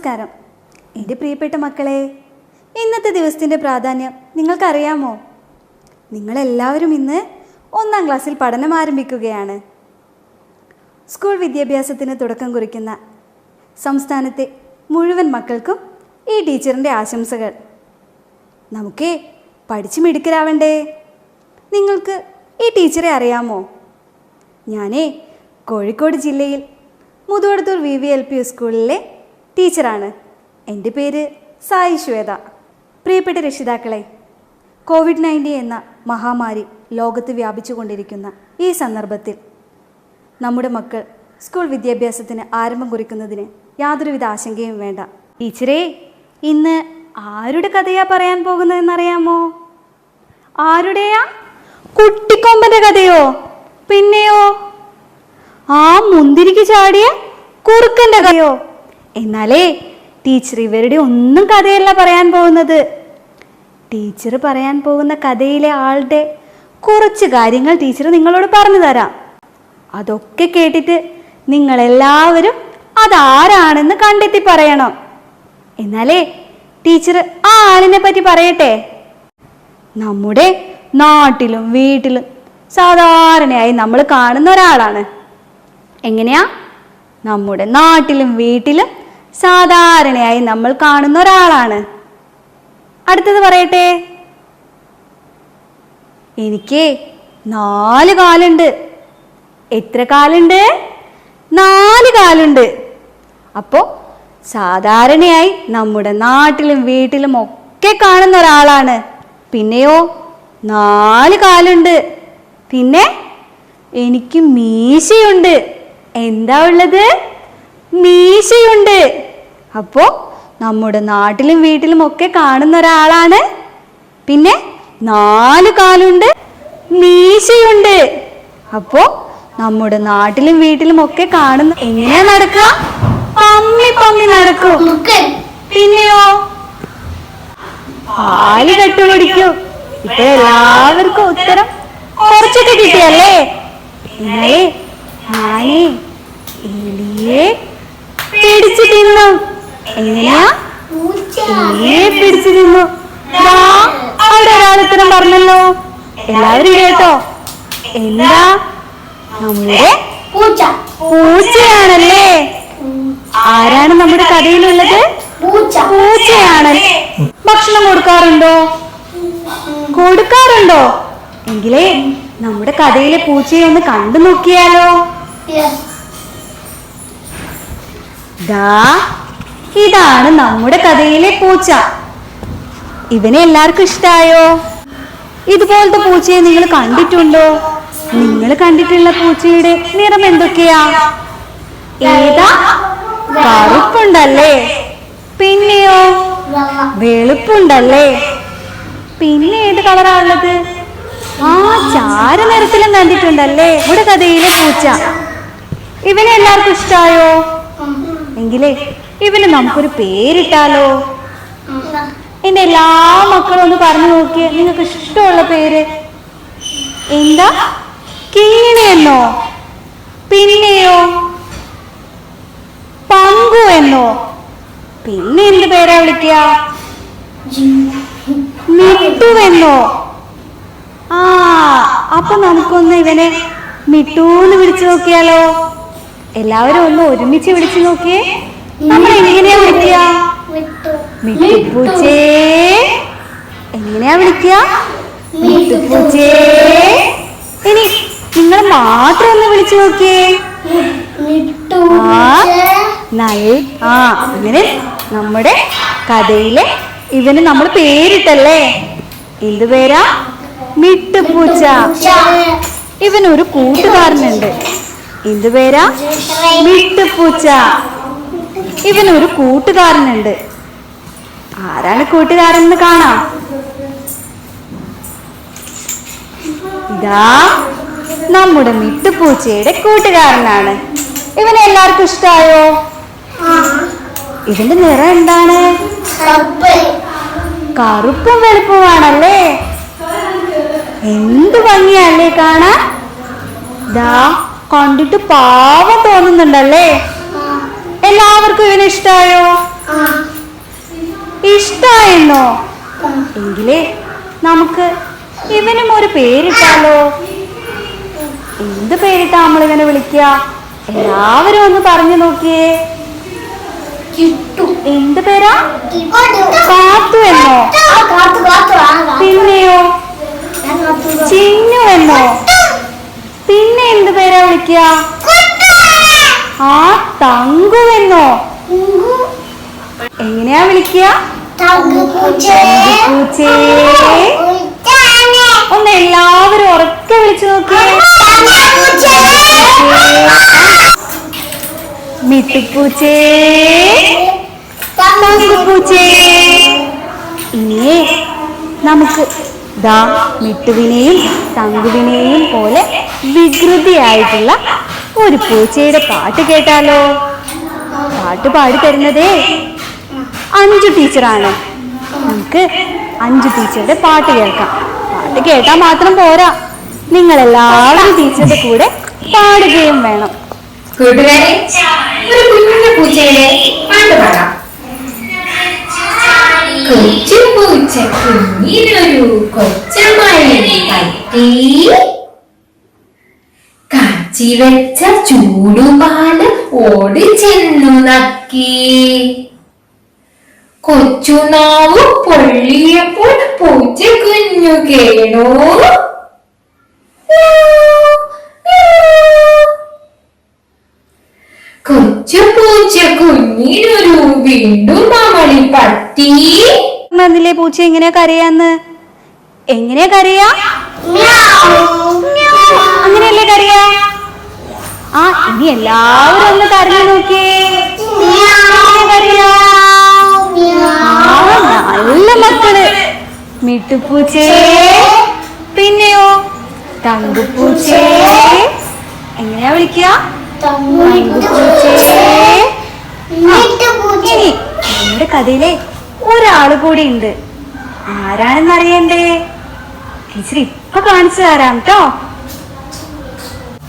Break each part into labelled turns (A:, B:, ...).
A: നമസ്കാരം. എന്റെ പ്രിയപ്പെട്ട മക്കളെ ഇന്നത്തെ ദിവസത്തിന്റെ പ്രാധാന്യം നിങ്ങൾക്കറിയാമോ? നിങ്ങളെല്ലാവരും ഇന്ന് ഒന്നാം ക്ലാസ്സിൽ പഠനം ആരംഭിക്കുകയാണ്. സ്കൂൾ വിദ്യാഭ്യാസത്തിന് തുടക്കം കുറിക്കുന്ന സംസ്ഥാനത്തെ മുഴുവൻ മക്കൾക്കും ഈ ടീച്ചറിന്റെ ആശംസകൾ. നമുക്ക് പഠിച്ച് മിടുക്കരാവണ്ടേ? നിങ്ങൾക്ക് ഈ ടീച്ചറെ അറിയാമോ? ഞാനേ കോഴിക്കോട് ജില്ലയിൽ Muthuvadathur V V L P സ്കൂളിലെ ടീച്ചറാണ്. എന്റെ പേര് സായി ശ്വേത. പ്രിയപ്പെട്ട രക്ഷിതാക്കളെ കോവിഡ് നയന്റീൻ എന്ന മഹാമാരി ലോകത്ത് വ്യാപിച്ചു കൊണ്ടിരിക്കുന്ന ഈ സന്ദർഭത്തിൽ നമ്മുടെ മക്കൾ സ്കൂൾ വിദ്യാഭ്യാസത്തിന് ആരംഭം കുറിക്കുന്നതിന് യാതൊരുവിധ ആശങ്കയും വേണ്ട. ടീച്ചറേ ഇന്ന് ആരുടെ കഥയാ പറയാൻ പോകുന്നതെന്നറിയാമോ? ആരുടെയാ? കുട്ടിക്കൊമ്പന്റെ കഥയോ? പിന്നെയോ? ആ മുന്തിരിക്ക് ചാടിയ കുറുക്കന്റെ കഥയോ? എന്നാലേ ടീച്ചർ ഇവരുടെ ഒന്നും കഥയല്ല പറയാൻ പോകുന്നത്. ടീച്ചർ പറയാൻ പോകുന്ന കഥയിലെ ആളുടെ കുറച്ച് കാര്യങ്ങൾ ടീച്ചർ നിങ്ങളോട് പറഞ്ഞു തരാം. അതൊക്കെ കേട്ടിട്ട് നിങ്ങളെല്ലാവരും അതാരാണെന്ന് കണ്ടെത്തി പറയണം. എന്നാലേ ടീച്ചർ ആ ആളിനെ പറ്റി പറയട്ടെ. നമ്മുടെ നാട്ടിലും വീട്ടിലും സാധാരണയായി നമ്മൾ കാണുന്ന ഒരാളാണ്. എങ്ങനെയാ? നമ്മുടെ നാട്ടിലും വീട്ടിലും സാധാരണയായി നമ്മൾ കാണുന്ന ഒരാളാണ്. അടുത്തത് പറയട്ടെ. എനിക്ക് നാല് കാലുണ്ട്. എത്ര കാലുണ്ട്? നാല് കാലുണ്ട്. അപ്പോൾ സാധാരണയായി നമ്മുടെ നാട്ടിലും വീട്ടിലും ഒക്കെ കാണുന്ന ഒരാളാണ്. പിന്നെയോ നാല് കാലുണ്ട്. പിന്നെ എനിക്ക് മീശയുണ്ട്. എന്താ ഉള്ളത്? മീശയുണ്ട്. അപ്പോ നമ്മുടെ നാട്ടിലും വീട്ടിലും ഒക്കെ കാണുന്ന ഒരാളാണ്. പിന്നെ നാല് കാലുണ്ട്. മീശയുണ്ട്. അപ്പോ നമ്മുടെ നാട്ടിലും വീട്ടിലും ഒക്കെ കാണുന്ന എങ്ങനെ നടക്കുക? പമ്മി പമ്മി നടക്കും. പിന്നെയോ? പാൽ കെട്ടുപിടിക്കും. ഇപ്പൊ എല്ലാവർക്കും ഉത്തരം കുറച്ചൊക്കെ കിട്ടിയല്ലേ? എന്നാലേ ഞാനേ എലിയെ പിടിച്ചു തിന്നു. എങ്ങനെയാ? പൂച്ചയെ പിടിച്ചു തിന്നു. അവിടെ ഒരാളിത്തരം പറഞ്ഞല്ലോ. എല്ലാവരും കേട്ടോ. എന്താ? നമ്മുടെ
B: പൂച്ച.
A: പൂച്ചയാണല്ലേ? ആരാണ് നമ്മുടെ കഥയിലുള്ളത്?
B: പൂച്ചയാണ്
A: പൂച്ചയാണല്ലേ? ഭക്ഷണം കൊടുക്കാറുണ്ടോ? കൊടുക്കാറുണ്ടോ? എങ്കിലേ നമ്മുടെ കഥയിലെ പൂച്ചയെ ഒന്ന് കണ്ടു നോക്കിയാലോ. ദാ ഇതാണ് നമ്മുടെ കഥയിലെ പൂച്ച. ഇവനെ എല്ലാവർക്കും ഇഷ്ടായോ? ഇതുപോലത്തെ പൂച്ചയെ നിങ്ങൾ കണ്ടിട്ടുണ്ടോ? നിങ്ങൾ കണ്ടിട്ടുള്ള പൂച്ചയുടെ നിറം എന്തൊക്കെയാ? ഏതാ? കറുപ്പുണ്ടല്ലേ. പിന്നെയോ? വെളുപ്പുണ്ടല്ലേ. പിന്നെ ഏത് കളറാ ഉള്ളത്? ആ ചാര നിറത്തിലും കണ്ടിട്ടുണ്ടല്ലേ ഇവിടെ കഥയിലെ പൂച്ച. ഇവനെ എല്ലാവർക്കും ഇഷ്ടായോ? എങ്കിലേ ഇവന് നമുക്കൊരു പേരിട്ടാലോ? എന്റെ എല്ലാ മക്കളും ഒന്ന് പറഞ്ഞു നോക്കിയേ. നിങ്ങൾക്ക് ഇഷ്ടമുള്ള പേര്? എന്താ? കിങ്ങിണി എന്നോ പിന്നെയോ? പങ്കു എന്നോ? പിന്നെ എന്ത് പേരാ വിളിക്കുക? മിട്ടുവെന്നോ? ആ അപ്പൊ നമുക്കൊന്ന് ഇവനെ മിട്ടൂന്ന് വിളിച്ചു നോക്കിയാലോ? എല്ലാവരും ഒന്ന് ഒരുമിച്ച് വിളിച്ചു നോക്കിയേ. നമ്മൾ എങ്ങനെയാ വിളിക്കുക?
B: മിട്ടു
A: മിട്ടുപൂച്ചേ. എങ്ങനെയാ വിളിക്കുക? മിട്ടുപൂച്ചേ. ഇനി നിങ്ങൾ മാത്രം ഒന്ന് വിളിച്ചു നോക്കിയേ. ആ നല്ല ആ ഇങ്ങനെ നമ്മുടെ കഥയിലെ ഇവന് നമ്മൾ പേരിട്ടല്ലേ? എന്ത് പേരാ? മിട്ടുപൂച്ച. ഇവനൊരു കൂട്ടുകാരനുണ്ട്. എന്ത് പേരാ? വിട്ടുപൂച്ച ഇവനൊരു കൂട്ടുകാരനുണ്ട്. ആരാണ് കൂട്ടുകാരൻ എന്ന് കാണാം? ഇതാ നമ്മുടെ മിട്ടുപൂച്ചയുടെ കൂട്ടുകാരനാണ്. ഇവനെ എല്ലാവർക്കും ഇഷ്ടായോ? ഇതിന്റെ നിറം എന്താണ്? കറുപ്പും വെളുപ്പുമാണല്ലേ എന്ത് ഭംഗിയല്ലേ കാണാൻ? ദാ കണ്ടിട്ട് പാവം തോന്നുന്നുണ്ടല്ലേ? എല്ലാവർക്കും ഇവനെ ഇഷ്ടായോ?
B: ഇഷ്ടായോ
A: ഇഷ്ടായെന്നോ? എങ്കിലേ നമുക്ക് ഇവനും ഒരു പേരിട്ടാലോ? എന്ത് പേരിട്ടാ നമ്മൾ ഇവനെ വിളിക്കുക? എല്ലാവരും ഒന്ന് പറഞ്ഞു നോക്കിയേ. എന്ത് പേരാ? കാത്തു എന്നോ. പിന്നെയോ? ചിന്നു എന്നോ? പിന്നെ പേരാ വിളിക്കുക ആ തങ്കുവെന്നോ? എങ്ങനെയാ വിളിക്കുക ഒന്ന് എല്ലാവരും ഉറക്കെ വിളിച്ചു നോക്കിയേ ഇനിയേ നമുക്ക് ദാ മിട്ടുവിനെയും തങ്കുവിനെയും പോലെ വികൃതിയായിട്ടുള്ള ഒരു പൂച്ചയുടെ പാട്ട് കേട്ടാലോ? പാട്ട് പാടി തരുന്നതേ. അഞ്ചു ടീച്ചറാണ്. നമുക്ക് അഞ്ചു ടീച്ചറുടെ പാട്ട് കേൾക്കാം. പാട്ട് കേട്ടാൽ മാത്രം പോരാ. നിങ്ങൾ എല്ലാവരും ടീച്ചറുടെ കൂടെ പാടുകയും വേണം.
C: ഒരു പൂച്ചയുടെ പാട്ട് പാടാം. കൊച്ചു പൂച്ച കുഞ്ഞിനൊരു കൊച്ചമായി പറ്റി കാച്ചി വെച്ച ചൂടുപാൽ ഓടി ചെന്നു നക്കി. കൊച്ചുനാവ് പൊള്ളിയപ്പോൾ പൂച്ച കുഞ്ഞു കേണോ. കൊച്ചു പൂച്ച കുഞ്ഞിനൊരു വീണ്ടും അമളി പറ്റി
A: പറഞ്ഞില്ലേ പൂച്ച എങ്ങനെയാ കരയാന്ന്? എങ്ങനെയാ കരയാ? അങ്ങനെയല്ലേ കരയാ? ആ ഇനി എല്ലാവരും ഒന്ന് കരഞ്ഞു നോക്കിയേ. നല്ല മക്കൾ. മിട്ടുപൂച്ചേ പിന്നെയോ? തങ്കുപൂച്ചേ എങ്ങനെയാ വിളിക്കുക? ഇനി നമ്മുടെ കഥയിലെ ഒരാൾ കൂടി ഉണ്ട്. ആരാണെന്ന് അറിയണ്ടേ ടീച്ചർ ഇപ്പൊ കാണിച്ചു തരാം കേട്ടോ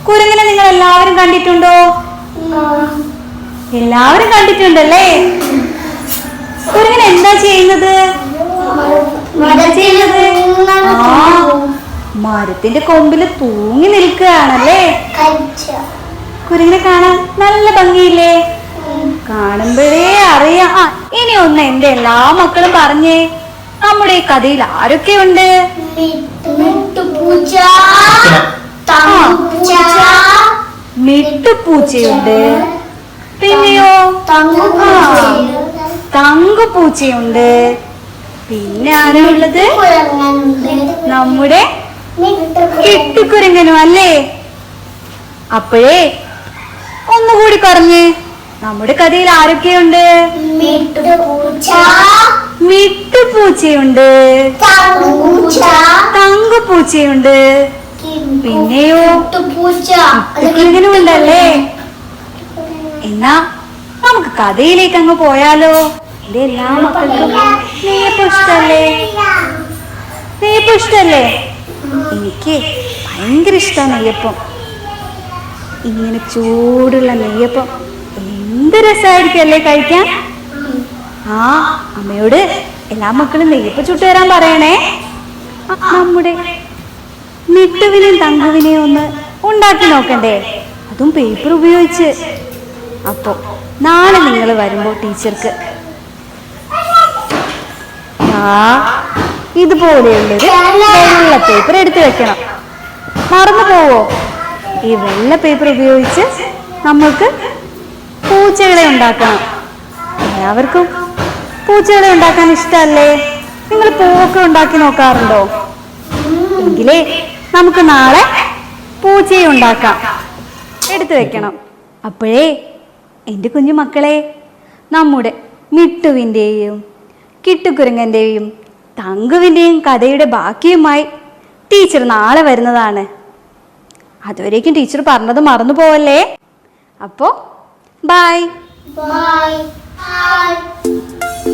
A: കുരങ്ങനെ നിങ്ങൾ എല്ലാവരും കണ്ടിട്ടുണ്ടോ? എല്ലാവരും കണ്ടിട്ടുണ്ടല്ലേ? കുരങ്ങൻ എന്താ ചെയ്യുന്നത്? മരത്തിന്റെ കൊമ്പിൽ തൂങ്ങി നിൽക്കുകയാണല്ലേ? കുരങ്ങനെ കാണാൻ നല്ല ഭംഗിയില്ലേ? കാണുമ്പോഴേ അറിയാം. ആ ഇനി ഒന്ന് എന്റെ എല്ലാ മക്കളും പറഞ്ഞേ നമ്മുടെ ഈ കഥയിൽ ആരൊക്കെയുണ്ട്?
B: പൂച്ച
A: മിട്ടുപൂച്ചയുണ്ട് പിന്നെയോ? തങ്കുപൂച്ചയുണ്ട്. പിന്നെ ആരാ ഉള്ളത്? നമ്മുടെ കെട്ടിക്കുരങ്ങനും അല്ലേ? അപ്പോഴേ ഒന്നുകൂടി പറഞ്ഞ് നമ്മുടെ കഥയിൽ ആരൊക്കെയുണ്ട്? മിട്ടുപൂച്ചയുണ്ട് തങ്കുപൂച്ചയുണ്ട്. പിന്നെയോ? കിട്ടുകുരങ്ങനും ഉണ്ടല്ലേ എന്നാ നമുക്ക് കഥയിലേക്ക് അങ്ങ് പോയാലോ? എന്റെ എല്ലാ മക്കൾക്കും നെയ്യപ്പം ഇഷ്ടല്ലേ? നെയ്യപ്പം ഇഷ്ടല്ലേ? എനിക്ക് ഭയങ്കര ഇഷ്ടമാണ് നെയ്യപ്പം. ഇങ്ങനെ ചൂടുള്ള നെയ്യപ്പം. എന്ത് രസമായിരിക്കും അല്ലേ കഴിക്കാൻ? ആ അമ്മയോട് എല്ലാ മക്കളും നെയ്യപ്പം ചുട്ടുതരാൻ പറയണേ. നമ്മുടെ മിട്ടുവിനെയും തങ്കുവിനെയും ഒന്ന് ഉണ്ടാക്കി നോക്കണ്ടേ? അതും പേപ്പർ ഉപയോഗിച്ച്. അപ്പോൾ നാളെ നിങ്ങൾ വരുമ്പോൾ ടീച്ചർക്ക്. ആ ഇതുപോലെയുള്ളൊരു വെള്ള പേപ്പർ എടുത്തു വെക്കണം. മറന്നു പോവോ? ഈ വെള്ള പേപ്പർ ഉപയോഗിച്ച് നമ്മൾക്ക് പൂച്ചകളെ ഉണ്ടാക്കണം. എല്ലാവർക്കും പൂച്ചകളെ ഉണ്ടാക്കാൻ ഇഷ്ടമല്ലേ നിങ്ങൾ പൂവൊക്കെ ഉണ്ടാക്കി നോക്കാറുണ്ടോ? എങ്കിലേ നമുക്ക് നാളെ പൂച്ചയെ ഉണ്ടാക്കാം. എടുത്തു വെക്കണം. അപ്പോഴേ എന്റെ കുഞ്ഞു മക്കളെ നമ്മുടെ മിട്ടുവിന്റെയും കിട്ടുകുരങ്ങന്റെയും തങ്കുവിന്റെയും കഥയുടെ ബാക്കിയുമായി ടീച്ചർ നാളെ വരുന്നതാണ്. അതുവരേക്കും ടീച്ചർ പറഞ്ഞത് മറന്നു പോവല്ലേ? അപ്പോൾ ബൈ
B: ബൈ Bye.